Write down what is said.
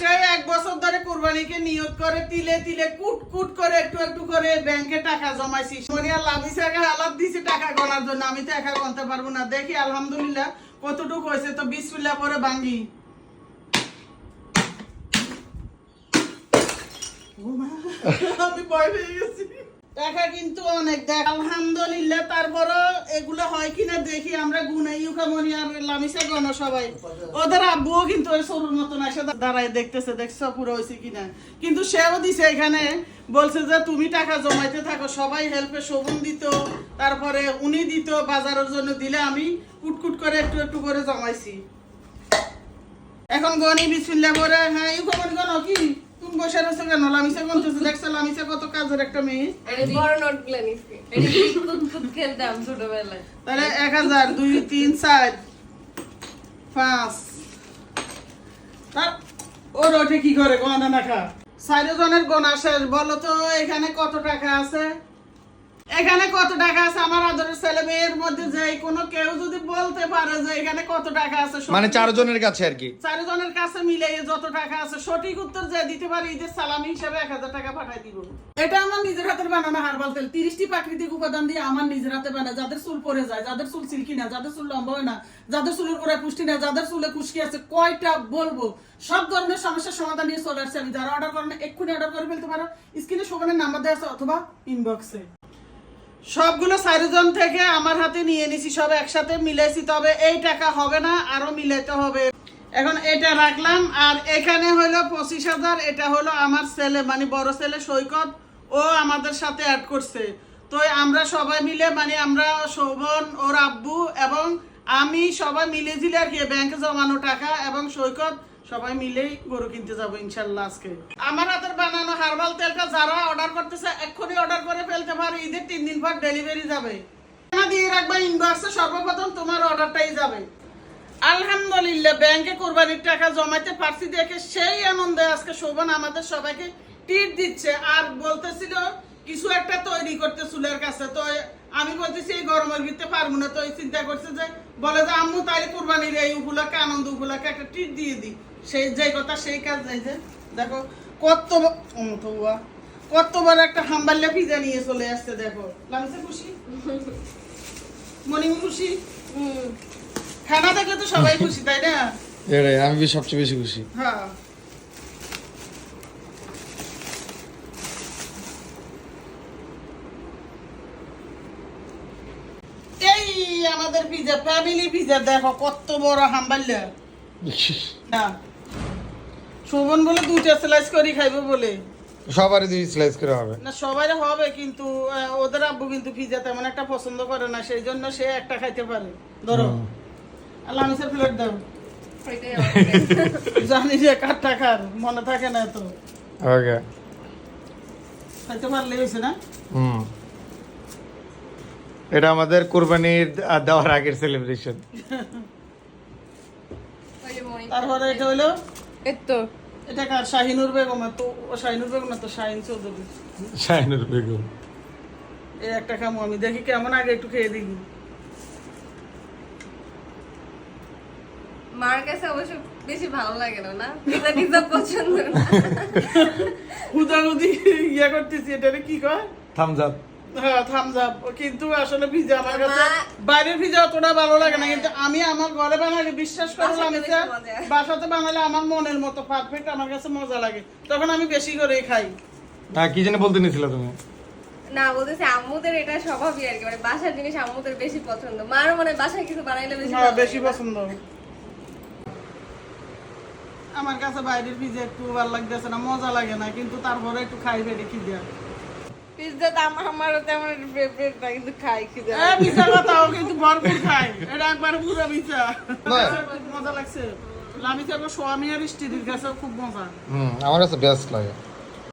সেই এক বছর ধরে কোরবানিকে নিয়োগ করে, তিলে তিলে কুট কুট করে, একটু একটু করে ব্যাংকে টাকা জমাইছি। মরিয়া লাভিসে হালাত দিছি টাকা গণার জন্য। আমি তো একা গণতে পারব না। দেখি, আলহামদুলিল্লাহ, কতটুকু হয়েছে তো বিসমিল্লাহ পরে ভাঙ্গি। আমি ভয় পেয়ে গেছি। টাকা কিন্তু অনেক, দেখ। আলহামদুলিল্লাহ, তারপরও এগুলো হয় কিনা দেখি। আমরা গুনে ইউকা মনি আর লামিসা গণ সবাই। ওদের আব্বুও কিন্তু ওই সরুর মতন এসে দাঁড়ায় দেখতেছে, দেখছ পুরো হয়েছে কিনা? কিন্তু সেও দিছে এখানে, বলছে যে, তুমি টাকা জমাইতে থাকো, সবাই হেল্পে শোভন দিত, তারপরে উনি দিত, বাজারের জন্য দিলে আমি কুটকুট করে একটু একটু করে জমাইছি। এখন গনি বিসমিল্লাহ করে হ্যাঁ ইউকা মনি গণ, কি? বসে রয়েছো কেন? লামিসা গনতেছে দেখছ লামিসা কত কাজের একটা মেয়ে। বড় নোটগুলো নিছি। এটা কুত কুত খেলতাম ছোটবেলায়। তাহলে এক হাজার দুই তিন চার পাঁচ। তার- ওর ওঠে কি করে? গনা না খা জনের গোনা শেষ। বলো তো এখানে কত টাকা আছে? এখানে কত টাকা আছে? আমার আদরের ছেলে মেয়ের মধ্যে যে কোনো কেউ যদি বলতে পারে যে এখানে কত টাকা আছে মানে চারজনের কাছে আর কি? চারজনের কাছে মিলে যত টাকা আছে সঠিক উত্তর যে দিতে পারে ঈদের সালামি হিসাবে এক হাজার টাকা পাঠাই দিব। এটা আমার নিজের হাতের বানানো হারবাল তেল। তিরিশটি প্রাকৃতিক উপাদান দিয়ে আমার নিজের হাতে বানা যাদের চুল পড়ে যায় যাদের চুল সিল্কি না যাদের চুল লম্বা হয় না যাদের চুলের গোড়ায় পুষ্টি না যাদের চুলে খুশকি আছে কয়টা বলব? সব ধরনের সমস্যার সমাধান নিয়ে চলে আসছে আমি। যারা অর্ডার করেন এক্ষুনি অর্ডার করে ফেলতে পারো। স্ক্রিনে শোভনের নাম্বার দেওয়া আছে অথবা ইনবক্সে সবগুলো চারজন থেকে আমার হাতে নিয়ে নিছি সব একসাথে মিলাইছি, তবে এই টাকা হবে না, আরও মিলাইতে হবে। এখন এটা রাখলাম, আর এখানে হলো পঁচিশ হাজার, এটা হলো আমার ছেলে মানে বড় ছেলে সৈকত, ও আমাদের সাথে অ্যাড করছে। তো আমরা সবাই মিলে মানে আমরা, শোভন, ওর আব্বু এবং আমি সবাই মিলে ঝিলে আর কি ব্যাংকে জমানো টাকা এবং সৈকত সবাই মিলেই গরু কিনতে যাব ইনশাল্লাহ আজকে। আমার হাতের বানানো হার্বাল তেলটা যারা অর্ডার করতেছে, এক্ষুনি অর্ডার করে ফেলতে পারে, ঈদের তিন দিন পর ডেলিভারি যাবে। দিয়ে রাখবা ইনবক্সে সর্বপ্রথম তোমার অর্ডারটাই যাবে। আলহামদুলিল্লাহ, ব্যাংকে কোরবানির টাকা জমাইতে পারছি দেখে সেই আনন্দে আজকে শোভন আমাদের সবাইকে টিট দিচ্ছে। আর বলতেছিল, কিছু একটা তৈরি করতে চুলের কাছে, তো আমি বলতেছি এই গরমের ভিতরে পারব না। তো এই চিন্তা করছে যে বলে যে আম্মু তাই কোরবানির এই উপলক্ষে আনন্দ উপলক্ষে একটা টিট দিয়ে দিই। সেই যে কথা সেই কাজ যাই যে দেখো কত ব- উম, তো উয়া, কত বড় একটা হাম্বাল্লা পিজা নিয়ে চলে আসছে দেখো। লাগছে খুশি? মনিম খুশি? খানা দেখলে তো সবাই খুশি তাই না? এটাই আমি সবচেয়ে বেশি খুশি। হ্যাঁ এই আমাদের পিজা ফ্যামিলি পিজা দেখো কত বড় হাম্বাল্লা। না। শোভন বলে দুইটা স্লাইস করে খাইবে বলে। সবারই দুই স্লাইস করে হবে। না সবাই হবে কিন্তু ওদের আব্বু কিন্তু পিজা তেমন একটা পছন্দ করে না সেই জন্য সে একটা খাইতে পারে। ধরো। আল্লাহ আমিসের প্লেট দাও। জানি যে কার টাকার মনে থাকে না তো ওকে। খাইতে পারলে হয়েছে না? হুম। এটা আমাদের কোরবানির দেওয়ার আগের সেলিব্রেশন তারপরে এটা হলো? এই তো এটা কার? শাহিনুর বেগম তো শাহিনুর বেগম না তো শাহিন চৌধুরী। শাহিনুর বেগম। এই একটা খামো আমি দেখি কেমন আগে একটু খেয়ে দেখি। মার কাছে অবশ্য বেশি ভালো লাগে না না? পিজা টিজা পছন্দ না। হুদাহুদি ইয়ে করতেছি এটা কি কয়? Thums Up. হ্যাঁ থামস আপ কিন্তু আসলে ভিজা আমার কাছে বাইরের ভিজা অতটা ভালো লাগে না কিন্তু আমি আমার ঘরে বানালে বিশ্বাস করলাম আমি বাসাতে বানালে আমার মনের মতো পারফেক্ট আমার কাছে মজা লাগে। তখন আমি বেশি করেই খাই। হ্যাঁ কি জানি বলতে নিছিল তুমি? না বলতেছি আম্মুদের এটা স্বভাবই আর কি মানে বাসার জিনিস আম্মুদের বেশি পছন্দ। মার মনে বাসায় কিছু বানাইলে বেশি হ্যাঁ বেশি পছন্দ। আমার কাছে বাইরের পিজা একটু ভালো লাগতেছে না মজা লাগে না কিন্তু তারপরে একটু খাই বেড়ে কি দেয়া পিৎজা তো আমারও তেমন ফেভারিট না কিন্তু খাই কথাও কিন্তু ভরপুর খাই। এটা একবার পুরো মজা লাগছে। লামিতে কাছে খুব মজা। হুম আমার কাছে বেস্ট লাগে।